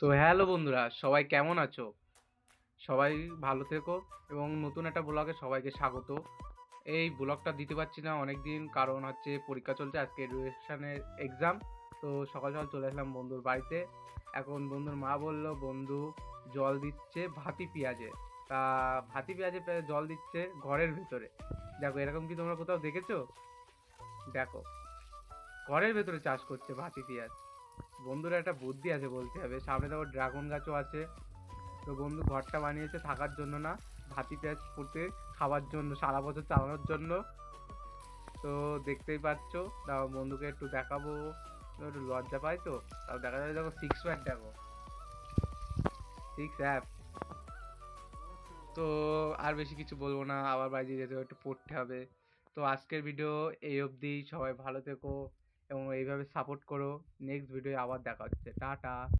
তো হ্যালো বন্ধুরা, সবাই কেমন আছো? সবাই ভালো থেকো এবং নতুন একটা ব্লগে সবাইকে স্বাগত। এই ব্লগটা দিতে পারছি না অনেক দিন কারণ হচ্ছে পরীক্ষা চলছে, আজকে এডুকেশনের এক্সাম তো সকাল সকাল চলে আসলাম বন্ধুর বাড়িতে। এখন বন্ধুর মা বলল, বন্ধু, জল দিচ্ছে ভাতি পেঁয়াজে। তা ভাতি পেঁয়াজে জল দিচ্ছে ঘরের ভেতরে। দেখো, এরকম কি তোমরা কোথাও দেখেছ? দেখো, ঘরের ভেতরে চাষ করছে ভাতি পেঁয়াজ। বন্ধুর একটা বুদ্ধি আছে বলতে হবে। সামনে দেখো ড্রাগন গাছও আছে। তো বন্ধু ঘরটা বানিয়েছে থাকার জন্য না, ভাতি পেঁয়াজ ফুটে খাওয়ার জন্য, সারা বছর চালানোর জন্য। তো দেখতেই পাচ্ছ, দাও বন্ধুকে একটু দেখাবো। একটু লজ্জা পাই তো, তাও দেখা যাবে দেখো সিক্স প্যাক দেখো। সিক্স অ্যাপ তো আর বেশি কিছু বলব না, আবার বাড়ি যেতে একটু পড়তে হবে। তো আজকের ভিডিও এই অবধি, সবাই ভালো থেকো। এবং এইভাবে সাপোর্ট করো। নেক্সট ভিডিওয় আবার দেখা হচ্ছে। টাটা